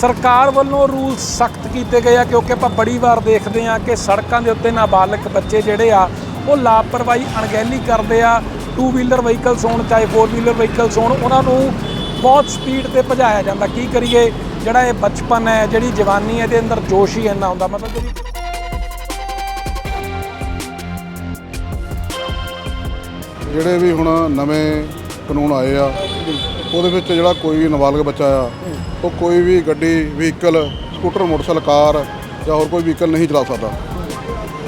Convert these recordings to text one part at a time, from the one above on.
ਸਰਕਾਰ ਵੱਲੋਂ ਰੂਲ ਸਖਤ ਕੀਤੇ ਗਏ ਆ ਕਿਉਂਕਿ ਆਪਾਂ ਬੜੀ ਵਾਰ ਦੇਖਦੇ ਆ ਕਿ ਸੜਕਾਂ ਦੇ ਉੱਤੇ ਨਾਬਾਲਗ ਬੱਚੇ ਜਿਹੜੇ ਆ, ਉਹ ਲਾਪਰਵਾਹੀ, ਅਣਗਹਿਲੀ ਕਰਦੇ ਆ। ਟੂ ਵੀਲਰ ਵਹੀਕਲਸ ਹੋਣ, ਚਾਹੇ ਫੋਰ ਵੀਲਰ ਵਹੀਕਲਸ ਹੋਣ, ਉਹਨਾਂ ਨੂੰ ਬਹੁਤ ਸਪੀਡ ਤੇ ਭਜਾਇਆ ਜਾਂਦਾ। ਕੀ ਕਰੀਏ? ਜਿਹੜਾ ਇਹ ਬਚਪਨ ਹੈ, ਜਿਹੜੀ ਜਵਾਨੀ ਹੈ, ਇਹਦੇ ਅੰਦਰ ਜੋਸ਼ ਹੀ ਇੰਨਾ ਹੁੰਦਾ। ਮਤਲਬ ਜਿਹੜੀ ਜਿਹੜੇ ਵੀ ਹੁਣ ਨਵੇਂ ਕਾਨੂੰਨ ਆਏ ਆ ਉਹਦੇ ਵਿੱਚ ਜਿਹੜਾ ਕੋਈ ਵੀ ਨਾਬਾਲਗ ਬੱਚਾ ਆ ਉਹ ਕੋਈ ਵੀ ਗੱਡੀ ਵਹੀਕਲ ਸਕੂਟਰ ਮੋਟਰਸਾਈਕਲ ਕਾਰ ਜਾਂ ਹੋਰ ਕੋਈ ਵਹੀਕਲ ਨਹੀਂ ਚਲਾ ਸਕਦਾ।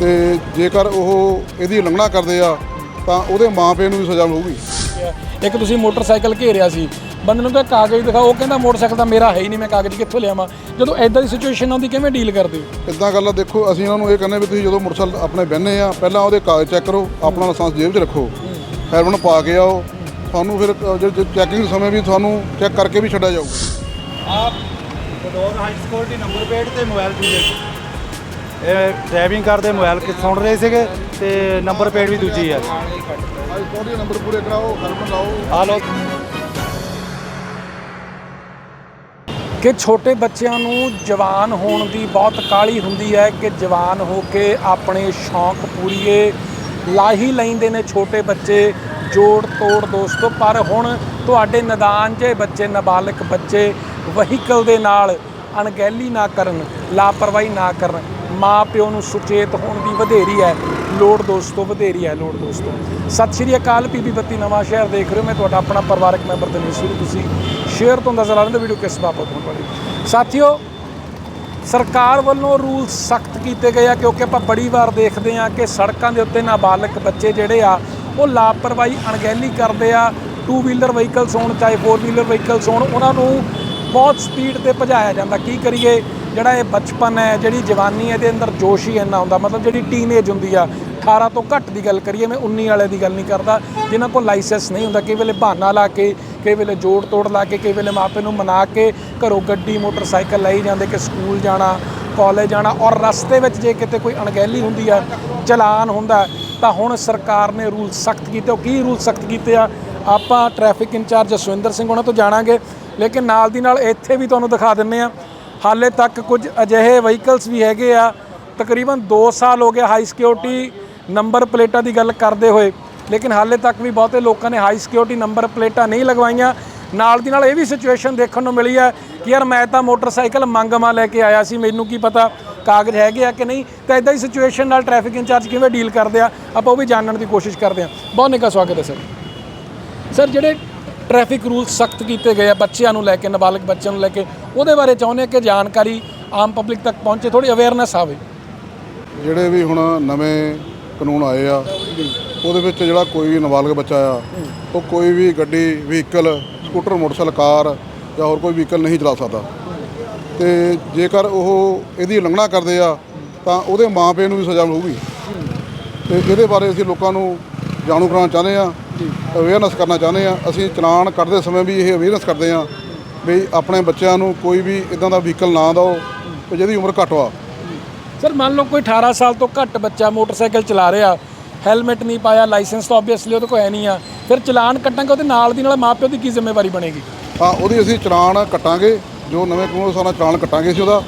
ਤੇ ਜੇਕਰ ਉਹ ਇਹਦੀ ਉਲੰਘਣਾ ਕਰਦੇ ਆ ਤਾਂ ਉਹਦੇ ਮਾਪੇ ਨੂੰ ਵੀ ਸਜ਼ਾ ਮਿਲੂਗੀ। ਇੱਕ ਤੁਸੀਂ ਮੋਟਰਸਾਈਕਲ ਘੇਰਿਆ ਸੀ। ਬੰਦੇ ਨੂੰ ਕਿਹਾ ਕਾਗਜ਼ ਦਿਖਾਓ ਉਹ ਕਹਿੰਦਾ ਮੋਟਰਸਾਈਕਲ ਤਾਂ ਮੇਰਾ ਹੈ ਹੀ ਨਹੀਂ ਮੈਂ ਕਾਗਜ਼ ਕਿੱਥੋਂ ਲਿਆਵਾਂ? ਜਦੋਂ ਐਦਾਂ ਦੀ ਸਿਚੁਏਸ਼ਨ ਆਉਂਦੀ ਕਿਵੇਂ ਡੀਲ ਕਰਦੇ ਹੋ? ਇਦਾਂ ਗੱਲ ਆ ਦੇਖੋ ਅਸੀਂ ਉਹਨਾਂ ਨੂੰ ਇਹ ਕਹਿੰਦੇ ਵੀ ਤੁਸੀਂ ਜਦੋਂ ਮੋਟਰਸਾਈਕਲ ਆਪਣੇ ਬਹਿੰਦੇ ਆ ਪਹਿਲਾਂ ਉਹਦੇ ਕਾਗਜ਼ ਚੈੱਕ ਕਰੋ ਆਪਣਾ ਲਾਇਸੈਂਸ ਜੇਬ 'ਚ ਰੱਖੋ। ਹੈਲਮਟ ਪਾ ਕੇ ਆਓ ਤੁਹਾਨੂੰ ਫਿਰ ਚੈਕਿੰਗ ਸਮੇਂ ਵੀ ਤੁਹਾਨੂੰ ਚੈੱਕ ਕਰਕੇ ਵੀ ਛੱਡਿਆ ਜਾਊਗਾ। ਆਪ Bhadaur high security number plate ਤੇ ਮੋਬਾਈਲ ਦੂਜੇ ਇਹ ਡਰਾਈਵਿੰਗ ਕਰਦੇ ਮੋਬਾਈਲ ਕਿ ਸੁਣ ਰਹੇ ਸੀਗੇ ਤੇ ਨੰਬਰ ਪਲੇਟ ਵੀ ਦੂਜੀ ਹੈ ਹਾਈ ਕੋਡੀ ਨੰਬਰ ਪੂਰੇ ਕਰਾਓ ਹੈਲਮਟ ਲਾਓ ਆ ਲੋ ਕਿ ਛੋਟੇ ਬੱਚਿਆਂ ਨੂੰ ਜਵਾਨ ਹੋਣ ਦੀ ਬਹੁਤ ਕਾਹਲੀ ਹੁੰਦੀ ਹੈ ਕਿ ਜਵਾਨ ਹੋ ਕੇ ਆਪਣੇ ਸ਼ੌਂਕ ਪੂਰੀਏ ਲਾਹੀ ਲੈਂਦੇ ਨੇ ਛੋਟੇ ਬੱਚੇ। ਜੋੜ ਤੋੜ ਦੋਸਤੋ, ਪਰ ਹੁਣ ਤੁਹਾਡੇ ਨਿਦਾਨ 'ਚ ਬੱਚੇ ਨਾਬਾਲਗ ਬੱਚੇ ਵਹੀਕਲ ਦੇ ਨਾਲ ਅਣਗਹਿਲੀ ਨਾ ਕਰਨ, ਲਾਪਰਵਾਹੀ ਨਾ ਕਰਨ, ਮਾਂ ਪਿਓ ਨੂੰ ਸੁਚੇਤ ਹੋਣ ਦੀ ਵਧੇਰੀ ਹੈ, ਲੋੜ ਦੋਸਤੋ, ਵਧੇਰੀ ਹੈ, ਲੋੜ ਦੋਸਤੋ। ਸਤਿ ਸ਼੍ਰੀ ਅਕਾਲ ਪੀਬੀ ਬੱਤੀ ਨਵਾਂ ਸ਼ਹਿਰ ਦੇਖ ਰਹੇ ਹੋ ਮੈਂ ਤੁਹਾਡਾ ਆਪਣਾ ਪਰਿਵਾਰਕ ਮੈਂਬਰ ਦਨੀਸ਼ ਸੂਰੀ। ਤੁਸੀਂ ਸ਼ੇਅਰ ਤੋਂ ਅੰਦਾਜ਼ਾ ਲਾ ਵੀਡੀਓ ਕਿਸ ਬਾਬਤ ਹੋਣ ਵਾਲੀ ਸਾਥੀਓ, ਸਰਕਾਰ ਵੱਲੋਂ ਰੂਲ ਸਖਤ ਕੀਤੇ ਗਏ ਆ ਕਿਉਂਕਿ ਆਪਾਂ ਬੜੀ ਵਾਰ ਦੇਖਦੇ ਆ ਕਿ ਸੜਕਾਂ ਦੇ ਉੱਤੇ ਨਾਬਾਲਗ ਬੱਚੇ ਜਿਹੜੇ ਆ ਉਹ ਲਾਪਰਵਾਹੀ ਅਣਗਹਿਲੀ ਕਰਦੇ ਆ ਟੂ ਵੀਲਰ ਵਹੀਕਲਸ ਹੋਣ, ਚਾਹੇ ਫੋਰ ਵੀਲਰ ਵਹੀਕਲਸ ਹੋਣ, ਉਹਨਾਂ ਨੂੰ ਬਹੁਤ ਸਪੀਡ ਤੇ ਭਜਾਇਆ ਜਾਂਦਾ। ਕੀ ਕਰੀਏ? ਜਿਹੜਾ ਇਹ ਬਚਪਨ ਹੈ, ਜਿਹੜੀ ਜਵਾਨੀ ਹੈ, ਇਹਦੇ ਅੰਦਰ ਜੋਸ਼ ਹੀ ਇੰਨਾ ਹੁੰਦਾ। ਮਤਲਬ ਜਿਹੜੀ ਟੀਨੇਜ ਹੁੰਦੀ ਆ 18 ਤੋਂ ਘੱਟ ਦੀ ਗੱਲ ਕਰੀਏ, ਮੈਂ 19 ਵਾਲੇ ਦੀ ਗੱਲ ਨਹੀਂ ਕਰਦਾ। ਜਿਨ੍ਹਾਂ ਕੋਲ ਲਾਇਸੈਂਸ ਨਹੀਂ ਹੁੰਦਾ, ਕਈ ਵੇਲੇ ਬਹਾਨਾ ਲਾ ਕੇ, ਕਈ ਵੇਲੇ ਜੋੜ ਤੋੜ ਲਾ ਕੇ, ਕਈ ਵੇਲੇ ਮਾਪੇ ਨੂੰ ਮਨਾ ਕੇ ਘਰੋਂ ਗੱਡੀ, ਮੋਟਰਸਾਈਕਲ ਲਈ ਜਾਂਦੇ ਕਿ ਸਕੂਲ ਜਾਣਾ ਕਾਲਜ ਜਾਣਾ ਔਰ ਰਸਤੇ ਵਿੱਚ ਜੇ ਕਿਤੇ ਕੋਈ ਅਣਗਹਿਲੀ ਹੁੰਦੀ ਆ, ਚਲਾਨ ਹੁੰਦਾ ਤਾਂ ਹੁਣ ਸਰਕਾਰ ਨੇ ਰੂਲ ਸਖਤ ਕੀਤੇ, ਉਹ ਕੀ ਰੂਲ ਸਖਤ ਕੀਤੇ ਆ? ਆਪਾਂ ਟ੍ਰੈਫਿਕ ਇੰਚਾਰਜ ਜਸਵਿੰਦਰ ਸਿੰਘ ਉਹਨਾਂ ਤੋਂ ਜਾਣਾਂਗੇ, ਲੇਕਿਨ ਨਾਲ ਦੀ ਨਾਲ ਇੱਥੇ ਵੀ ਤੁਹਾਨੂੰ ਦਿਖਾ ਦਿੰਨੇ ਆ ਹਾਲੇ ਤੱਕ ਕੁਝ ਅਜਿਹੇ ਵਹੀਕਲਸ ਵੀ ਹੈਗੇ ਆ, ਤਕਰੀਬਨ 2 ਸਾਲ ਹੋ ਗਏ ਹਾਈ ਸਿਕਿਉਰਿਟੀ ਨੰਬਰ ਪਲੇਟਾਂ ਦੀ ਗੱਲ ਕਰਦੇ ਹੋਏ। ਲੇਕਿਨ ਹਾਲੇ ਤੱਕ ਵੀ ਬਹੁਤੇ ਲੋਕਾਂ ਨੇ ਹਾਈ ਸਿਕਿਉਰਿਟੀ ਨੰਬਰ ਪਲੇਟਾਂ ਨਹੀਂ ਲਗਵਾਈਆਂ। ਨਾਲ ਦੀ ਨਾਲ ਇਹ ਵੀ ਸਿਚੁਏਸ਼ਨ ਦੇਖਣ ਨੂੰ ਮਿਲੀ ਹੈ ਕਿ ਯਾਰ ਮੈਂ ਤਾਂ ਮੋਟਰਸਾਈਕਲ ਮੰਗਮਾ ਲੈ ਕੇ ਆਇਆ ਸੀ, ਮੈਨੂੰ ਕੀ ਪਤਾ? ਕਾਗਜ਼ ਹੈਗੇ ਆ ਕਿ ਨਹੀਂ, ਤਾਂ ਇਦਾਂ ਦੀ ਸਿਚੁਏਸ਼ਨ ਨਾਲ ਟ੍ਰੈਫਿਕ ਇੰਚਾਰਜ ਕਿਵੇਂ ਡੀਲ ਕਰਦੇ ਆ, ਆਪਾਂ ਉਹ ਵੀ ਜਾਣਨ ਦੀ ਕੋਸ਼ਿਸ਼ ਕਰਦੇ ਆ। ਬਹੁਤ ਨਿੱਘਾ ਸਵਾਗਤ ਹੈ ਸਰ ਸਰ ਜਿਹੜੇ ਟ੍ਰੈਫਿਕ ਰੂਲ ਸਖਤ ਕੀਤੇ ਗਏ ਆ, ਬੱਚਿਆਂ ਨੂੰ ਲੈ ਕੇ, ਨਾਬਾਲਗ ਬੱਚਿਆਂ ਨੂੰ ਲੈ ਕੇ, ਉਹਦੇ ਬਾਰੇ ਚਾਹੁੰਦੇ ਆ ਕਿ ਜਾਣਕਾਰੀ ਆਮ ਪਬਲਿਕ ਤੱਕ ਪਹੁੰਚੇ ਥੋੜੀ ਅਵੇਅਰਨੈਸ ਆਵੇ। ਜਿਹੜੇ ਵੀ ਹੁਣ ਨਵੇਂ ਕਾਨੂੰਨ ਆਏ ਆ, ਉਹਦੇ ਵਿੱਚ ਜਿਹੜਾ ਕੋਈ ਵੀ ਨਾਬਾਲਗ ਬੱਚਾ ਆ, ਉਹ ਕੋਈ ਵੀ ਗੱਡੀ ਵਹੀਕਲ ਸਕੂਟਰ ਮੋਟਰਸਾਈਕਲ, ਕਾਰ ਜਾਂ ਹੋਰ ਕੋਈ ਵਹੀਕਲ ਨਹੀਂ ਚਲਾ ਸਕਦਾ। ਤੇ ਜੇਕਰ ਉਹ ਇਹਦੀ ਉਲੰਘਣਾ ਕਰਦੇ ਆ ਤਾਂ ਉਹਦੇ ਮਾਪੇ ਨੂੰ ਵੀ ਸਜ਼ਾ ਮਿਲੂਗੀ। ਤੇ ਇਹਦੇ ਬਾਰੇ ਅਸੀਂ ਲੋਕਾਂ ਨੂੰ ਜਾਣੂ ਕਰਾਉਣਾ ਚਾਹੁੰਦੇ ਆ ਅਵੇਅਰਨੈਸ ਕਰਨਾ ਚਾਹੁੰਦੇ ਆ। ਅਸੀਂ ਚਲਾਨ ਕੱਢਦੇ ਸਮੇਂ ਵੀ ਇਹ ਅਵੇਅਰਨੈਸ ਕਰਦੇ ਆ ਵੀ ਆਪਣੇ ਬੱਚਿਆਂ ਨੂੰ ਕੋਈ ਵੀ ਇਦਾਂ ਦਾ ਵਹੀਕਲ ਨਾ ਦਿਓ ਤੇ ਜਿਹਦੀ ਉਮਰ ਘੱਟ ਵਾ ਸਰ ਮੰਨ ਲਓ ਕੋਈ 18 ਸਾਲ ਤੋਂ ਘੱਟ ਬੱਚਾ ਮੋਟਰਸਾਈਕਲ ਚਲਾ ਰਿਹਾ ਹੈਲਮਟ ਨਹੀਂ ਪਾਇਆ ਲਾਇਸੈਂਸ ਤਾਂ ਆਬਵੀਅਸਲੀ ਉਹਦੇ ਕੋਲ ਹੈ ਨਹੀਂ ਆ ਫਿਰ ਚਲਾਨ ਕੱਟਾਂਗੇ ਉਹਦੇ ਨਾਲ ਦੀ ਨਾਲ ਮਾਪਿਓ ਦੀ ਕੀ ਜ਼ਿੰਮੇਵਾਰੀ ਬਣੇਗੀ? ਹਾਂ ਉਹਦੀ ਅਸੀਂ ਚਲਾਨ ਕੱਟਾਂਗੇ। ਜੋ ਨਵੇਂ ਕਾਨੂੰਨ ਅਨੁਸਾਰ ਚਲਾਨ ਕੱਟਾਂਗੇ ਸੀ ਉਹਦਾ,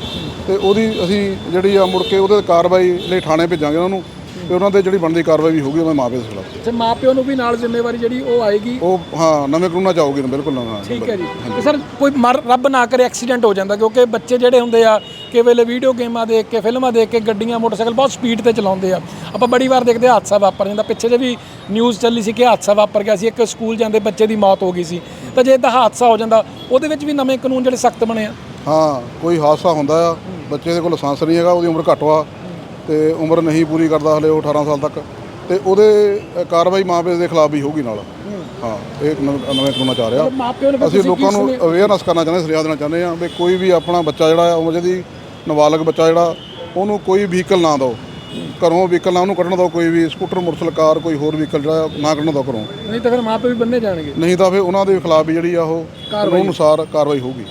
ਤੇ ਉਹਦੀ ਅਸੀਂ ਜਿਹੜੀ ਆ ਮੁੜ ਕੇ ਉਹਦੇ ਕਾਰਵਾਈ ਲਈ ਥਾਣੇ ਭੇਜਾਂਗੇ ਉਹਨਾਂ ਨੂੰ। ਤੇ ਉਹਨਾਂ ਤੇ ਜਿਹੜੀ ਬਣਦੀ ਕਾਰਵਾਈ ਵੀ ਹੋਊਗੀ ਉਹਨਾਂ ਮਾਪੇ ਦੇ ਖਿਲਾਫ। ਤੇ ਮਾਪਿਓ ਨੂੰ ਵੀ ਨਾਲ ਜ਼ਿੰਮੇਵਾਰੀ ਜਿਹੜੀ ਉਹ ਆਏਗੀ? ਉਹ ਹਾਂ ਨਵੇਂ ਕਾਨੂੰਨਾਂ ਚ ਆਊਗੀ ਨਾ ਬਿਲਕੁਲ ਹਾਂ ਠੀਕ ਹੈ ਜੀ। ਤੇ ਸਰ ਕੋਈ ਮਰ ਰੱਬ ਨਾ ਕਰੇ ਐਕਸੀਡੈਂਟ ਹੋ ਜਾਂਦਾ ਕਿਉਂਕਿ ਬੱਚੇ ਜਿਹੜੇ ਹੁੰਦੇ ਆ ਕਿ ਵੇਲੇ ਵੀਡੀਓ ਗੇਮਾਂ ਦੇਖ ਕੇ ਫਿਲਮਾਂ ਦੇਖ ਕੇ ਗੱਡੀਆਂ ਮੋਟਰਸਾਈਕਲ ਬਹੁਤ ਸਪੀਡ ਤੇ ਚਲਾਉਂਦੇ ਆ। ਆਪਾਂ ਬੜੀ ਵਾਰ ਦੇਖਦੇ ਆ ਹਾਦਸਾ ਵਾਪਰ ਜਾਂਦਾ। ਪਿੱਛੇ ਜੇ ਵੀ ਨਿਊਜ਼ ਚੱਲੀ ਸੀ ਕਿ ਹਾਦਸਾ ਵਾਪਰ ਗਿਆ ਸੀ ਇੱਕ ਸਕੂਲ ਜਾਂਦੇ ਬੱਚੇ ਦੀ ਮੌਤ ਹੋ ਗਈ ਸੀ। ਤਾਂ ਜੇ ਇਦਾਂ ਹਾਦਸਾ ਹੋ ਜਾਂਦਾ ਉਹਦੇ ਵਿੱਚ ਵੀ ਨਵੇਂ ਕਾਨੂੰਨ ਜਿਹੜੇ ਸਖਤ ਬਣੇ ਆ। ਹਾਂ ਕੋਈ ਹਾਦਸਾ ਹੁੰਦਾ ਆ ਬੱਚੇ ਦੇ ਕੋਲ ਲਾਇਸੈਂਸ ਨਹੀਂ ਹੈਗਾ ਉਹਦੀ ਉਮਰ ਘੱਟ ਵਾ। ਤੇ ਉਮਰ ਨਹੀਂ ਪੂਰੀ ਕਰਦਾ ਹਲੇ ਉਹ 18 ਸਾਲ ਤੱਕ ਤੇ ਉਹਦੇ ਕਾਰਵਾਈ ਮਾਪੇ ਦੇ ਖਿਲਾਫ ਵੀ ਹੋਊਗੀ ਨਾਲ। ਹਾਂ ਇਹ ਨਵੇਂ ਕਾਨੂੰਨ ਚ ਆ ਰਿਹਾ। ਅਸੀਂ ਲੋਕਾਂ ਨੂੰ ਅਵੇਅਰਨੈਸ ਕਰਨਾ ਚਾਹੁੰਦੇ ਸੁਝਾਅ ਦੇਣਾ ਚਾਹੁੰਦੇ ਆ ਵੀ ਕੋਈ ਵੀ ਆਪਣਾ ਬੱਚਾ ਜਿਹੜਾ ਉਮਰ ਜਿਹਦੀ ਨਾਬਾਲਗ ਬੱਚਾ ਜਿਹੜਾ ਉਹਨੂੰ ਕੋਈ ਵਹੀਕਲ ਨਾ ਦਿਓ। ਘਰੋਂ ਵਹੀਕਲ ਨਾ ਉਹਨੂੰ ਕੱਢਣ ਦਿਓ ਕੋਈ ਵੀ ਸਕੂਟਰ ਮੋਟਰਸਾਈਕਲ ਕਾਰ ਕੋਈ ਹੋਰ ਵਹੀਕਲ ਜਿਹੜਾ ਨਾ ਕੱਢਣ ਦਿਓ ਘਰੋਂ। ਨਹੀਂ ਤਾਂ ਫਿਰ ਮਾਪਿਓ ਵੀ ਬੰਨੇ ਜਾਣਗੇ। ਨਹੀਂ ਤਾਂ ਫਿਰ ਉਹਨਾਂ ਦੇ ਖਿਲਾਫ ਵੀ ਜਿਹੜੀ ਆ ਉਹ ਕਾਨੂੰਨ ਅਨੁਸਾਰ ਕਾਰਵਾਈ ਹੋਊਗੀ।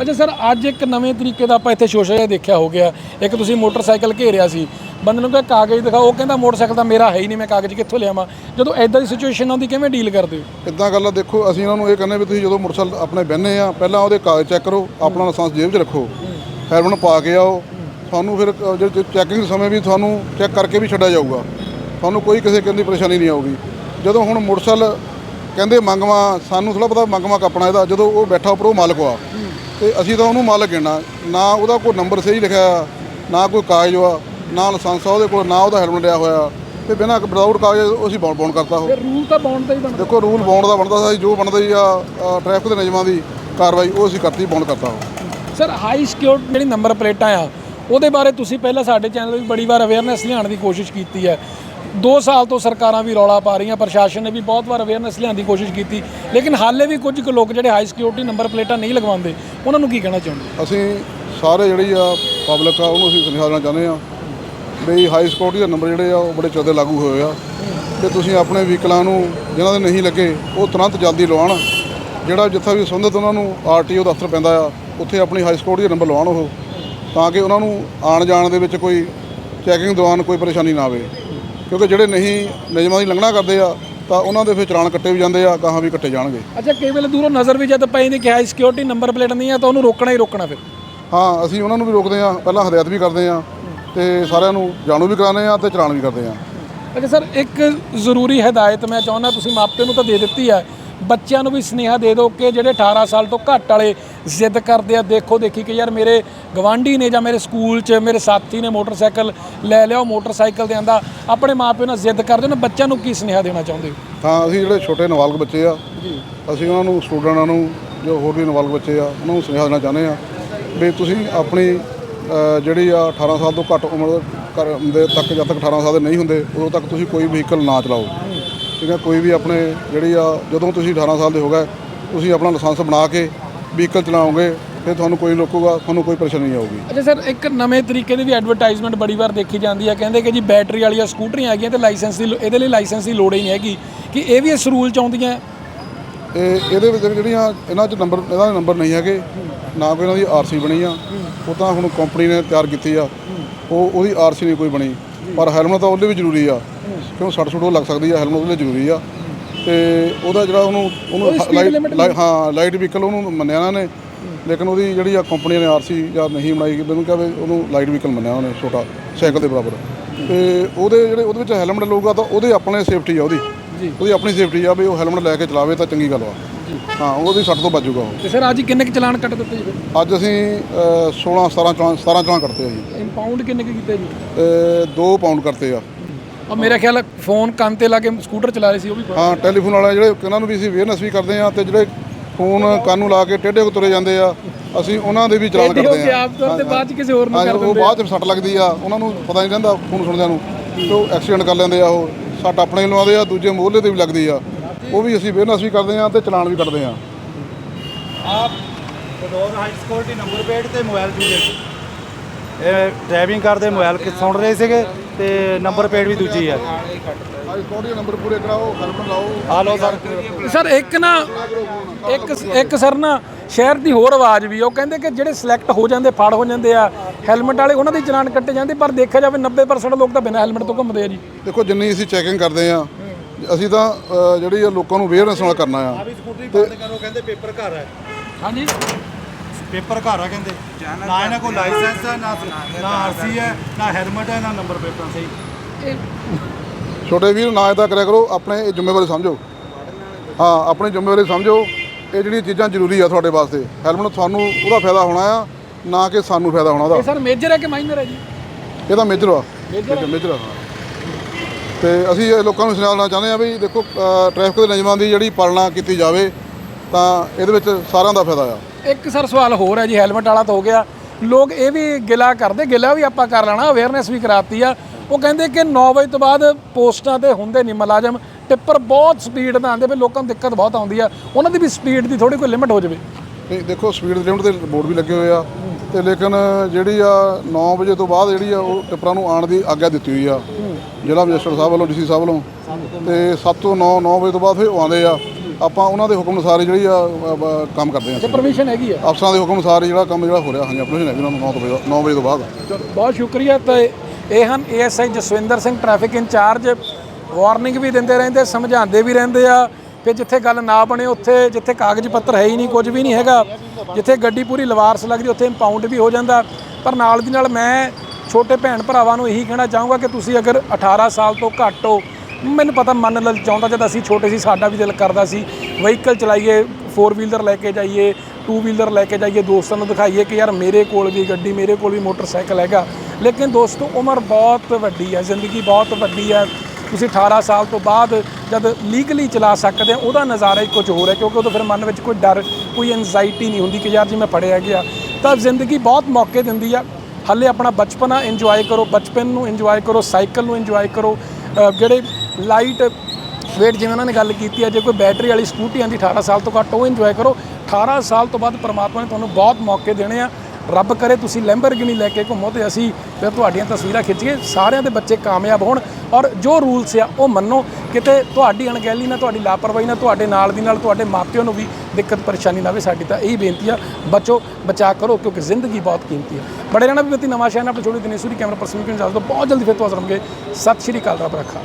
ਅੱਛਾ ਸਰ, ਅੱਜ ਇੱਕ ਨਵੇਂ ਤਰੀਕੇ ਦਾ ਆਪਾਂ ਇੱਥੇ ਸ਼ੋਸ਼ਾ ਜਿਹਾ ਦੇਖਿਆ ਹੋ ਗਿਆ। ਇੱਕ ਤੁਸੀਂ ਮੋਟਰਸਾਈਕਲ ਘੇਰਿਆ ਸੀ। ਬੰਦੇ ਨੂੰ ਕਿਹਾ, ਕਾਗਜ਼ ਦਿਖਾਓ। ਉਹ ਕਹਿੰਦਾ, ਮੋਟਰਸਾਈਕਲ ਤਾਂ ਮੇਰਾ ਹੈ ਹੀ ਨਹੀਂ, ਮੈਂ ਕਾਗਜ਼ ਕਿੱਥੋਂ ਲਿਆਵਾਂ? ਜਦੋਂ ਐਦਾਂ ਦੀ ਸਿਚੁਏਸ਼ਨ ਆਉਂਦੀ, ਕਿਵੇਂ ਡੀਲ ਕਰਦੇ ਹੋ? ਇਦਾਂ ਗੱਲ ਆ, ਦੇਖੋ, ਅਸੀਂ ਉਹਨਾਂ ਨੂੰ ਇਹ ਕਹਿੰਦੇ ਵੀ ਤੁਸੀਂ ਜਦੋਂ ਮੋਟਰਸਾਈਕਲ ਆਪਣੇ ਬਹਿੰਦੇ ਆ, ਪਹਿਲਾਂ ਉਹਦੇ ਕਾਗਜ਼ ਚੈੱਕ ਕਰੋ, ਆਪਣਾ ਲਾਇਸੈਂਸ ਜੇਬ 'ਚ ਰੱਖੋ। ਹੈਲਮਟ ਪਾ ਕੇ ਆਓ। ਤੁਹਾਨੂੰ ਫਿਰ ਜੇ ਚੈਕਿੰਗ ਸਮੇਂ ਵੀ ਤੁਹਾਨੂੰ ਚੈੱਕ ਕਰਕੇ ਵੀ ਛੱਡਿਆ ਜਾਊਗਾ। ਤੁਹਾਨੂੰ ਕੋਈ ਕਿਸੇ ਕਿਸਮ ਦੀ ਪਰੇਸ਼ਾਨੀ ਨਹੀਂ ਆਊਗੀ। ਜਦੋਂ ਹੁਣ ਮੋਟਰਸਾਈਕਲ ਕਹਿੰਦੇ ਮੰਗਵਾ, ਸਾਨੂੰ ਥੋੜਾ ਪਤਾ ਮੰਗਵਾ ਕੱਪਣਾ ਇਹਦਾ, ਜਦੋਂ ਉਹ ਬੈਠਾ ਉੱਪਰ ਉਹ ਮਾਲਕ ਆ। ਤੇ ਅਸੀਂ ਤਾਂ ਉਹਨੂੰ ਮਾਲਕ ਗਿਣਨਾ ਨਾ ਉਹਦਾ ਕੋਈ ਨੰਬਰ ਸਹੀ ਲਿਖਿਆ ਆ, ਨਾ ਕੋਈ ਕਾਗਜ਼ ਆ ਨਾ ਲਾਇਸੈਂਸ ਆ ਉਹਦੇ ਕੋਲ ਨਾ ਉਹਦਾ ਹੈਲਮਟ ਲਿਆ ਹੋਇਆ। ਤੇ ਬਿਨਾਂ ਵਿਦਆਊਟ ਕਾਗਜ਼ ਅਸੀਂ ਬੌਂਡ ਬੌਂਡ ਕਰਤਾ ਉਹ। ਰੂਲ ਤਾਂ ਬੌਂਡ ਦਾ ਹੀ ਬਣਦਾ। ਦੇਖੋ ਰੂਲ ਬੌਂਡ ਦਾ ਬਣਦਾ ਸੀ ਜੋ ਬਣਦਾ ਹੀ ਆ ਟ੍ਰੈਫਿਕ ਦੇ ਨਿਯਮਾਂ ਦੀ ਕਾਰਵਾਈ ਉਹ ਅਸੀਂ ਕਰਤੀ ਬੌਂਡ ਕਰਤਾ ਉਹ। ਸਰ ਹਾਈ ਸਿਕਿਉਰਿਟੀ ਜਿਹੜੀ ਨੰਬਰ ਪਲੇਟਾਂ ਆ ਉਹਦੇ ਬਾਰੇ ਤੁਸੀਂ ਪਹਿਲਾਂ ਸਾਡੇ ਚੈਨਲ ਵਿੱਚ ਬੜੀ ਵਾਰ ਅਵੇਅਰਨੈਸ ਲਿਆਉਣ ਦੀ ਕੋਸ਼ਿਸ਼ ਕੀਤੀ ਹੈ। 2 ਸਾਲ ਤੋਂ ਸਰਕਾਰਾਂ ਵੀ ਰੌਲਾ ਪਾ ਰਹੀਆਂ, ਪ੍ਰਸ਼ਾਸਨ ਨੇ ਵੀ ਬਹੁਤ ਵਾਰ ਅਵੇਅਰਨੈਸ ਲਿਆਉਣ ਦੀ ਕੋਸ਼ਿਸ਼ ਕੀਤੀ, ਲੇਕਿਨ ਹਾਲੇ ਵੀ ਕੁਝ ਕੁ ਲੋਕ ਜਿਹੜੇ ਹਾਈ ਸਿਕਿਉਰਿਟੀ ਨੰਬਰ ਪਲੇਟਾਂ ਨਹੀਂ ਲਗਵਾਉਂਦੇ, ਉਹਨਾਂ ਨੂੰ ਕੀ ਕਹਿਣਾ ਚਾਹੁੰਦੇ? ਅਸੀਂ ਸਾਰੇ ਜਿਹੜੀ ਆ ਪਬਲਿਕ ਆ, ਉਹਨੂੰ ਅਸੀਂ ਸੁਨੇਹਾ ਦੇਣਾ ਚਾਹੁੰਦੇ ਆ ਵੀ ਹਾਈ ਸਿਕਿਉਰਿਟੀ ਦੇ ਨੰਬਰ ਜਿਹੜੇ ਆ, ਉਹ ਬੜੇ ਚੌਦੇ ਲਾਗੂ ਹੋਏ ਆ। ਤੇ ਤੁਸੀਂ ਆਪਣੇ ਵਹੀਕਲਾਂ ਨੂੰ ਜਿਨ੍ਹਾਂ ਦੇ ਨਹੀਂ ਲੱਗੇ, ਉਹ ਤੁਰੰਤ ਜਲਦੀ ਲਵਾਉਣ। ਜਿਹੜਾ ਜਿੱਥੇ ਵੀ ਸੰਬੰਧਿਤ ਉਹਨਾਂ ਨੂੰ ਆਰਟੀਓ ਦਫ਼ਤਰ ਪੈਂਦਾ ਆ, ਉੱਥੇ ਆਪਣੀ ਹਾਈ ਸਿਕਿਉਰਿਟੀ ਦੇ ਨੰਬਰ ਲਵਾਉਣ ਉਹ। ਤਾਂ ਕਿ ਉਹਨਾਂ ਨੂੰ ਆਉਣ ਜਾਣ ਦੇ ਵਿੱਚ ਕੋਈ ਚੈਕਿੰਗ ਦੌਰਾਨ ਕੋਈ ਪਰੇਸ਼ਾਨੀ ਨਾ ਆਵੇ। ਕਿਉਂਕਿ ਜਿਹੜੇ ਨਹੀਂ ਨਿਯਮਾਂ ਦੀ ਉਲੰਘਣਾ ਕਰਦੇ ਆ ਤਾਂ ਉਹਨਾਂ ਦੇ ਫਿਰ ਚਲਾਨ ਕੱਟੇ ਵੀ ਜਾਂਦੇ ਆ ਗਾਹਾਂ ਵੀ ਕੱਟੇ ਜਾਣਗੇ। ਅੱਛਾ ਕਈ ਵੇਲੇ ਦੂਰੋਂ ਨਜ਼ਰ ਵੀ ਜਦ ਪਈ ਨਹੀਂ ਕਿ ਹਾਈ ਸਿਕਿਉਰਿਟੀ ਨੰਬਰ ਪਲੇਟ ਨਹੀਂ ਆ ਤਾਂ ਉਹਨੂੰ ਰੋਕਣਾ ਹੀ ਰੋਕਣਾ ਫਿਰ। ਹਾਂ ਅਸੀਂ ਉਹਨਾਂ ਨੂੰ ਵੀ ਰੋਕਦੇ ਆ ਪਹਿਲਾਂ ਹਦਾਇਤ ਵੀ ਕਰਦੇ ਆ ਤੇ ਸਾਰਿਆਂ ਨੂੰ ਜਾਣੂ ਵੀ ਕਰਾਉਂਦੇ ਆ ਤੇ ਚਲਾਨ ਵੀ ਕਰਦੇ ਆ। ਅੱਛਾ ਸਰ ਇੱਕ ਜ਼ਰੂਰੀ ਹਦਾਇਤ ਮੈਂ ਚਾਹੁੰਦਾ ਤੁਸੀਂ ਮਾਪਿਆਂ ਨੂੰ ਤਾਂ ਦੇ ਦਿੱਤੀ ਹੈ ਬੱਚਿਆਂ ਨੂੰ ਵੀ ਸੁਨੇਹਾ ਦੇ ਦਿਓ ਕਿ ਜਿਹੜੇ 18 ਸਾਲ ਤੋਂ ਘੱਟ ਵਾਲੇ ਜ਼ਿੱਦ ਕਰਦੇ ਆ ਦੇਖੋ ਦੇਖੀ ਕਿ ਯਾਰ ਮੇਰੇ ਗਵਾਂਢੀ ਨੇ ਜਾਂ ਮੇਰੇ ਸਕੂਲ 'ਚ ਮੇਰੇ ਸਾਥੀ ਨੇ ਮੋਟਰਸਾਈਕਲ ਲੈ ਲਿਆ ਉਹ ਮੋਟਰਸਾਈਕਲ ਦੇ ਆਂਦਾ ਆਪਣੇ ਮਾਪਿਆਂ ਨਾਲ ਜ਼ਿੱਦ ਕਰਦੇ ਨੇ ਬੱਚਿਆਂ ਨੂੰ ਕੀ ਸੁਨੇਹਾ ਦੇਣਾ ਚਾਹੁੰਦੇ ਹੋ? ਹਾਂ ਅਸੀਂ ਜਿਹੜੇ ਛੋਟੇ ਨਾਬਾਲਗ ਬੱਚੇ ਆ ਅਸੀਂ ਉਹਨਾਂ ਨੂੰ ਸਟੂਡੈਂਟਾਂ ਨੂੰ ਜੋ ਹੋਰ ਵੀ ਨਾਬਾਲਗ ਬੱਚੇ ਆ ਉਹਨਾਂ ਨੂੰ ਸੁਨੇਹਾ ਦੇਣਾ ਚਾਹੁੰਦੇ ਆ ਵੀ ਤੁਸੀਂ ਆਪਣੀ ਅ, ਜਿਹੜੀ ਆ 18 ਸਾਲ ਤੋਂ ਘੱਟ ਉਮਰ ਕਰ- ਦੇ ਤੱਕ ਜਦ ਤੱਕ 18 ਸਾਲ ਦੇ ਨਹੀਂ ਹੁੰਦੇ ਉਦੋਂ ਤੱਕ ਤੁਸੀਂ ਕੋਈ ਵਹੀਕਲ ਨਾ ਚਲਾਓ। ਠੀਕ ਹੈ ਕੋਈ ਵੀ ਆਪਣੇ ਜਿਹੜੀ ਆ ਜਦੋਂ ਤੁਸੀਂ 18 ਸਾਲ ਦੇ ਹੋ ਗਏ ਤੁਸੀਂ ਆਪਣਾ ਲਾਇਸੈਂਸ ਬਣਾ ਕੇ ਵਹੀਕਲ ਚਲਾਓਗੇ ਫਿਰ ਤੁਹਾਨੂੰ ਕੋਈ ਰੋਕੂਗਾ ਤੁਹਾਨੂੰ ਕੋਈ ਪਰੇਸ਼ਾਨੀ ਨਹੀਂ ਆਊਗੀ। ਅੱਛਾ ਸਰ ਇੱਕ ਨਵੇਂ ਤਰੀਕੇ ਦੀ ਵੀ ਐਡਵਰਟਾਈਜ਼ਮੈਂਟ ਬੜੀ ਵਾਰ ਦੇਖੀ ਜਾਂਦੀ ਹੈ ਕਹਿੰਦੇ ਕਿ ਜੀ ਬੈਟਰੀ ਵਾਲੀਆਂ ਸਕੂਟਰੀਆਂ ਹੈਗੀਆਂ ਤੇ ਲਾਇਸੈਂਸ ਦੀ ਇਹਦੇ ਲਈ ਲਾਇਸੈਂਸ ਦੀ ਲੋੜ ਹੀ ਨਹੀਂ ਹੈਗੀ। ਕਿ ਇਹ ਵੀ ਇਸ ਰੂਲ ਚ ਆਉਂਦੀਆਂ? ਇਹ ਇਹਦੇ ਵਿੱਚ ਜਿਹੜੀਆਂ ਇਹਨਾਂ 'ਚ ਨੰਬਰ ਇਹਦਾ ਨੰਬਰ ਨਹੀਂ ਹੈਗੇ ਨਾ ਕੋਈ ਇਹਨਾਂ ਦੀ ਆਰਸੀ ਬਣੀ ਆ ਉਹ ਤਾਂ ਹੁਣ ਕੰਪਨੀ ਨੇ ਤਿਆਰ ਕੀਤੀ ਆ ਉਹ ਉਹਦੀ ਆਰਸੀ ਨਹੀਂ ਕੋਈ ਬਣੀ ਪਰ ਹੈਲਮਟ ਤਾਂ ਉਹਦੇ ਵੀ ਜ਼ਰੂਰੀ ਆ। ਕਿਉਂ ਸੱਟ ਸੁੱਟ ਉਹ ਲੱਗ ਸਕਦੀ ਆ ਹੈਲਮਟ ਉਹਦੇ ਲਈ ਜ਼ਰੂਰੀ ਆ। ਤੇ ਉਹਦਾ ਜਿਹੜਾ ਉਹਨੂੰ ਉਹਨੂੰ ਲਾਈਟ ਹਾਂ ਲਾਈਟ ਵਹੀਕਲ ਉਹਨੂੰ ਮੰਨਿਆ ਇਹਨਾਂ ਨੇ। ਲੇਕਿਨ ਉਹਦੀ ਜਿਹੜੀ ਆ ਕੰਪਨੀ ਨੇ ਆਰਸੀ ਜਾਂ ਨਹੀਂ ਬਣਾਈ ਕਿ ਮੈਨੂੰ ਕਹੇ ਉਹਨੂੰ ਲਾਈਟ ਵਹੀਕਲ ਮੰਨਿਆ ਉਹਨੇ ਛੋਟਾ ਸਾਈਕਲ ਦੇ ਬਰਾਬਰ। ਤੇ ਉਹਦੇ ਜਿਹੜੇ ਉਹਦੇ ਵਿੱਚ ਹੈਲਮਟ ਲਊਗਾ ਤਾਂ ਉਹਦੇ ਆਪਣੇ ਸੇਫਟੀ ਆ ਉਹਦੀ। ਉਹਦੀ ਆਪਣੀ ਸੇਫਟੀ ਆ ਵੀ ਉਹ ਹੈਲਮਟ ਲੈ ਕੇ ਚਲਾਵੇ ਤਾਂ ਚੰਗੀ ਗੱਲ ਆ। ਹਾਂ ਉਹਦੀ ਸੱਟ ਤੋਂ ਬਚੂਗਾ ਉਹ। ਤੇ ਸਰ ਅੱਜ ਕਿੰਨੇ ਕੁ ਚਲਾਨ ਕੱਟ ਦਿੱਤੇ ਜੀ ਅੱਜ ਅਸੀਂ ਅ, 16 17 ਚਲਾਨ 17 ਚਲਾਨ ਕੱਟਦੇ ਆ ਜੀ। ਇੰਪਾਊਂਡ ਕਿੰਨੇ ਕੁ ਕੀਤੇ ਜੀ? 2 ਪਾਉਂਡ ਕਰਤੇ ਆ। ਔਰ ਮੇਰਾ ਖਿਆਲ ਫੋਨ ਕੰਨ ਤੇ ਲਾ ਕੇ ਸਕੂਟਰ ਚਲਾ ਰਹੇ ਸੀ ਉਹ ਵੀ ਹਾਂ ਟੈਲੀਫੋਨ ਵਾਲੇ ਜਿਹੜੇ ਉਹਨਾਂ ਨੂੰ ਵੀ ਅਸੀਂ ਅਵੇਅਰਨੈਸ ਵੀ ਕਰਦੇ ਆ ਤੇ ਜਿਹੜੇ ਫੋਨ ਕੰਨ ਨੂੰ ਲਾ ਕੇ ਟੇਢੇ ਹੋ ਤੁਰੇ ਜਾਂਦੇ ਆ ਅਸੀਂ ਉਹਨਾਂ ਦੇ ਵੀ ਚਲਾਨ ਟੇਢੇ ਹੋ ਕੱਟਦੇ ਕੇ ਆ ਆਪ ਤੌਰ ਤੇ ਬਾਅਦ ਚ ਕਿਸੇ ਹੋਰ ਨੂੰ ਕਰ ਉਹ ਦਿੰਦੇ ਆ। ਬਾਅਦ ਚ ਸੱਟ ਲੱਗਦੀ ਆ ਉਹਨਾਂ ਨੂੰ ਪਤਾ ਨਹੀਂ ਰਹਿੰਦਾ ਫੋਨ ਸੁਣਦਿਆਂ ਨੂੰ ਤੇ ਉਹ ਐਕਸੀਡੈਂਟ ਕਰ ਲੈਂਦੇ ਆ ਉਹ। ਸੱਟ ਆਪਣੇ ਨੂੰ ਲਵਾਉਂਦੇ ਆ ਦੂਜੇ ਮੋਹਲੇ ਤੇ ਵੀ ਲੱਗਦੀ ਆ। ਉਹ ਵੀ ਅਸੀਂ ਅਵੇਅਰਨੈਸ ਵੀ ਕਰਦੇ ਆ ਤੇ ਚਲਾਨ ਵੀ ਕੱਟਦੇ ਆ ਆਪ Bhadaur high security number plate ਤੇ ਮੋਬਾਈਲ ਵੀ ਇਹ ਡਰਾਈਵਿੰਗ ਕਰਦੇ ਮੋਬਾਈਲ ਕਿ ਸੁਣ ਰਹੇ ਸੀਗੇ? ਤੇ ਨੰਬਰ ਪਲੇਟ ਵੀ ਦੂਜੀ ਹੈ ਅੱਜ ਕੋਡੀ ਨੰਬਰ ਪੂਰੇ ਕਰਾਓ ਹੈਲਮਟ ਲਾਓ। ਆ ਲਓ ਸਰ। ਸਰ ਇੱਕ ਨਾ ਇੱਕ ਇੱਕ ਸਰ ਨਾ ਸ਼ਹਿਰ ਦੀ ਹੋਰ ਆਵਾਜ਼ ਵੀ ਉਹ ਕਹਿੰਦੇ ਕਿ ਜਿਹੜੇ ਸਿਲੈਕਟ ਹੋ ਜਾਂਦੇ ਫੜ ਹੋ ਜਾਂਦੇ ਆ ਹੈਲਮਟ ਵਾਲੇ ਉਹਨਾਂ ਦੇ ਚਲਾਨ ਕੱਟੇ ਜਾਂਦੇ ਪਰ ਦੇਖਿਆ ਜਾਵੇ 90% ਲੋਕ ਤਾਂ ਬਿਨਾਂ ਹੈਲਮਟ ਤੋਂ ਘੁੰਮਦੇ ਆ ਜੀ। ਦੇਖੋ ਜਿੰਨੀ ਅਸੀਂ ਚੈਕਿੰਗ ਕਰਦੇ ਆ ਅਸੀਂ ਤਾਂ ਜਿਹੜੀ ਆ ਲੋਕਾਂ ਨੂੰ ਅਵੇਅਰਨੈਸ ਨਾਲ ਕਰਨਾ ਆ। ਵੀ ਸਕੂਟਰੀ ਬੰਦ ਕਰੋ ਕਹਿੰਦੇ ਪੇਪਰ ਘਰ ਹੈ ਹਾਂਜੀ। ਪੇਪਰ ਘਰ ਆ ਕਹਿੰਦੇ। ਨਾ ਇਹਨਾਂ ਕੋਲ ਲਾਇਸੈਂਸ ਹੈ। ਨਾ ਨਾ ਆਰਸੀ ਹੈ। ਨਾ ਹੈਲਮਟ ਹੈ ਨਾ ਨੰਬਰ ਪਲੇਟਾਂ ਸਹੀ। ਛੋਟੇ ਵੀਰ ਨਾ ਇਦਾਂ ਕਰਿਆ ਕਰੋ ਆਪਣੇ ਇਹ ਜ਼ਿੰਮੇਵਾਰੀ ਸਮਝੋ। ਹਾਂ ਆਪਣੀ ਜ਼ਿੰਮੇਵਾਰੀ ਸਮਝੋ ਇਹ ਜਿਹੜੀਆਂ ਚੀਜ਼ਾਂ ਜ਼ਰੂਰੀ ਆ ਤੁਹਾਡੇ ਵਾਸਤੇ। ਹੈਲਮਟ ਤੁਹਾਨੂੰ ਉਹਦਾ ਫਾਇਦਾ ਹੋਣਾ ਆ ਨਾ ਕਿ ਸਾਨੂੰ ਫਾਇਦਾ ਹੋਣਾ ਇਹ ਉਹਦਾ ਸਰ ਮੇਜਰ ਹੈ ਕਿ ਮਾਈਨਰ ਹੈ ਜੀ? ਇਹ ਤਾਂ ਮੇਜਰ ਆ। ਮੇਜਰ ਮੇਜਰ ਆ ਹਾਂ। ਤੇ ਅਸੀਂ ਇਹ ਲੋਕਾਂ ਨੂੰ ਸੁਝਾਅ ਦੇਣਾ ਚਾਹੁੰਦੇ ਆ ਵੀ ਦੇਖੋ ਟ੍ਰੈਫਿਕ ਦੇ ਨਿਯਮਾਂ ਦੀ ਜਿਹੜੀ ਪਾਲਣਾ ਕੀਤੀ ਜਾਵੇ ਤਾਂ ਇਹਦੇ ਵਿੱਚ ਸਾਰਿਆਂ ਦਾ ਫਾਇਦਾ ਆ। ਇੱਕ ਸਰ ਸਵਾਲ ਹੋਰ ਹੈ ਜੀ ਹੈਲਮਟ ਵਾਲਾ ਤਾਂ ਹੋ ਗਿਆ। ਲੋਕ ਇਹ ਵੀ ਗਿਲਾ ਕਰਦੇ ਗਿਲਾ ਵੀ ਆਪਾਂ ਕਰ ਲੈਣਾ ਅਵੇਅਰਨੈਸ ਵੀ ਕਰਾਤੀ ਆ। ਉਹ ਕਹਿੰਦੇ ਕਿ 9 ਵਜੇ ਤੋਂ ਬਾਅਦ ਪੋਸਟਾਂ ਤੇ ਹੁੰਦੇ ਨਹੀਂ ਮੁਲਾਜ਼ਮ। ਟਿੱਪਰ ਬਹੁਤ ਸਪੀਡ ਨਾਲ ਆਉਂਦੇ ਵੀ ਲੋਕਾਂ ਨੂੰ ਦਿੱਕਤ ਬਹੁਤ ਆਉਂਦੀ ਆ। ਉਹਨਾਂ ਦੀ ਵੀ ਸਪੀਡ ਦੀ ਥੋੜੀ ਕੋਈ ਲਿਮਿਟ ਹੋ ਜਾਵੇ। ਨਹੀਂ ਦੇਖੋ ਸਪੀਡ ਲਿਮਟ ਦੇ ਬੋਰਡ ਵੀ ਲੱਗੇ ਹੋਏ ਆ। ਤੇ ਲੇਕਿਨ ਜਿਹੜੀ ਆ 9 ਵਜੇ ਤੋਂ ਬਾਅਦ ਜਿਹੜੀ ਆ ਉਹ ਟਿੱਪਰਾਂ ਨੂੰ ਆਉਣ ਦੀ ਆਗਿਆ ਦਿੱਤੀ ਹੋਈ ਆ। ਜ਼ਿਲ੍ਹਾ ਮੈਜਿਸਟਰ ਸਾਹਿਬ ਵੱਲੋਂ ਡੀਸੀ ਸਾਹਿਬ ਵੱਲੋਂ। ਤੇ 7 ਤੋਂ 9 9 ਵਜੇ ਤੋਂ ਬਾਅਦ ਫਿਰ ਆਉਂਦੇ ਆ। ਆਪਾਂ ਉਹਨਾਂ ਦੇ ਹੁਕਮ ਅਨੁਸਾਰ ਹੀ ਜਿਹੜੀ ਆ ਅ, ਬ- ਕੰਮ ਕਰਦੇ ਹਾਂ ਤੇ ਅਸੀਂ। ਪਰਮਿਸ਼ਨ ਹੈਗੀ ਆ? ਅਫਸਰਾਂ ਦੇ ਹੁਕਮ ਅਨੁਸਾਰ ਹੀ ਜਿਹੜਾ ਕੰਮ ਜਿਹੜਾ ਹੋ ਰਿਹਾ ਹਾਂਜੀ ਆਪਰੇਸ਼ਨ ਉਹਨਾਂ ਨੂੰ 9 ਵਜੇ 9 ਵਜੇ ਤੋਂ ਬਾਅਦ ਚਲੋ ਬਹੁਤ ਸ਼ੁਕਰੀਆ ਤੇ ਇਹ ਹਨ ASI Jaswinder Singh traffic incharge. Warning ਵੀ ਦਿੰਦੇ ਰਹਿੰਦੇ ਸਮਝਾਉਂਦੇ ਵੀ ਰਹਿੰਦੇ ਆ। ਕਿ ਜਿੱਥੇ ਗੱਲ ਨਾ ਬਣੇ ਉੱਥੇ ਜਿੱਥੇ ਕਾਗਜ਼ ਪੱਤਰ ਹੈ ਹੀ ਨਹੀਂ ਕੁਝ ਵੀ ਨਹੀਂ ਹੈਗਾ। ਜਿੱਥੇ ਗੱਡੀ ਪੂਰੀ ਲਵਾਰਸ ਲੱਗਦੀ ਉੱਥੇ ਇੰਪਾਊਂਡ ਵੀ ਹੋ ਜਾਂਦਾ। ਪਰ ਨਾਲ ਦੀ ਨਾਲ ਮੈਂ ਛੋਟੇ ਭੈਣ ਭਰਾਵਾਂ ਨੂੰ ਇਹੀ ਕਹਿਣਾ ਚਾਹੂੰਗਾ ਕਿ ਤੁਸੀਂ ਅਗਰ 18 ਸਾਲ ਤੋਂ ਘੱਟ ਹੋ ਮੈਨੂੰ ਪਤਾ ਮੰਨ ਲ ਚਾਹੁੰਦਾ ਜਦ ਅਸੀਂ ਛੋਟੇ ਸੀ, ਸਾਡਾ ਵੀ ਦਿਲ ਕਰਦਾ ਸੀ, ਵਹੀਕਲ ਚਲਾਈਏ ਫੋਰ ਵੀਲਰ ਲੈ ਕੇ ਜਾਈਏ ਟੂ ਵੀਲਰ ਲੈ ਕੇ ਜਾਈਏ, ਦੋਸਤਾਂ ਨੂੰ ਦਿਖਾਈਏ ਕਿ ਯਾਰ ਮੇਰੇ ਕੋਲ ਵੀ ਗੱਡੀ, ਮੇਰੇ ਕੋਲ ਵੀ ਮੋਟਰਸਾਈਕਲ ਹੈਗਾ। ਲੇਕਿਨ ਦੋਸਤੋ, ਉਮਰ ਬਹੁਤ ਵੱਡੀ ਹੈ, ਜ਼ਿੰਦਗੀ ਬਹੁਤ ਵੱਡੀ ਹੈ। ਤੁਸੀਂ 18 ਸਾਲ ਤੋਂ ਬਾਅਦ ਜਦ ਲੀਗਲੀ ਚਲਾ ਸਕਦੇ ਆ ਉਹਦਾ ਨਜ਼ਾਰਾ ਹੀ ਕੁਝ ਹੋਰ ਹੈ, ਕਿਉਂਕਿ ਉਦੋਂ ਫਿਰ ਮਨ ਵਿੱਚ ਕੋਈ ਡਰ, ਕੋਈ ਐਂਜ਼ਾਈਟੀ ਨਹੀਂ ਹੁੰਦੀ ਕਿ ਯਾਰ ਜੀ ਮੈਂ ਫੜਿਆ ਗਿਆ। ਤਾਂ ਜ਼ਿੰਦਗੀ ਬਹੁਤ ਮੌਕੇ ਦਿੰਦੀ ਆ। ਹਾਲੇ ਆਪਣਾ ਬਚਪਨਾ ਇੰਜੋਏ ਕਰੋ, ਬਚਪਨ ਨੂੰ ਇੰਜੋਏ ਕਰੋ ਸਾਈਕਲ ਨੂੰ ਇੰਜੋਏ ਕਰੋ। ਜਿਹੜੇ ਲਾਈਟ ਵੇਟ ਜਿਵੇਂ ਉਹਨਾਂ ਨੇ ਗੱਲ ਕੀਤੀ ਹੈ ਜੇ ਕੋਈ ਬੈਟਰੀ ਵਾਲੀ ਸਕੂਟੀ ਆਂਦੀ 18 ਸਾਲ ਤੋਂ ਘੱਟ, ਉਹ ਇੰਜੋਏ ਕਰੋ। 18 ਸਾਲ ਤੋਂ ਬਾਅਦ ਪਰਮਾਤਮਾ ਨੇ ਤੁਹਾਨੂੰ ਬਹੁਤ ਮੌਕੇ ਦੇਣੇ ਆ। ਰੱਬ ਕਰੇ ਤੁਸੀਂ ਲੈਂਬਰਗਿਨੀ ਲੈ ਕੇ ਘੁੰਮੋ ਤੇ ਅਸੀਂ ਫਿਰ ਤੁਹਾਡੀਆਂ ਤਸਵੀਰਾਂ ਖਿੱਚੀਏ। ਸਾਰਿਆਂ ਦੇ ਬੱਚੇ ਕਾਮਯਾਬ ਹੋਣ ਔਰ ਜੋ ਰੂਲਸ ਆ, ਉਹ ਮੰਨੋ। ਕਿਤੇ ਤੁਹਾਡੀ ਅਣਗਹਿਲੀ ਨਾਲ, ਤੁਹਾਡੀ ਲਾਪਰਵਾਹੀ ਨਾਲ, ਤੁਹਾਡੇ ਨਾਲ ਦੀ ਨਾਲ, ਤੁਹਾਡੇ ਮਾਪਿਆਂ ਨੂੰ ਵੀ ਦਿੱਕਤ ਪਰੇਸ਼ਾਨੀ ਨਾ ਆਵੇ, ਸਾਡੀ ਤਾਂ ਇਹੀ ਬੇਨਤੀ ਆ, ਬਚੋ ਬਚਾ ਕਰੋ, ਕਿਉਂਕਿ ਜ਼ਿੰਦਗੀ ਬਹੁਤ ਕੀਮਤੀ ਹੈ ਬੜੇ ਰਹਿਣਾ ਵੀ ਬਤੀ ਨਵਾਂ ਸ਼ਹਿਰ ਨਾਲ ਆਪਣੇ ਛੋਟੀ ਦਿਨੇਸ਼ੂਰੀ ਕੈਮਰਾ ਪਰਸਨ ਕਿਨ ਬਹੁਤ ਜਲਦੀ ਫਿਰ ਤੋਂ ਹਾਜ਼ਰ ਹੋਵਾਂਗੇ ਸਤਿ ਸ਼੍ਰੀ ਅਕਾਲ, ਰੱਬ ਰੱਖਾ।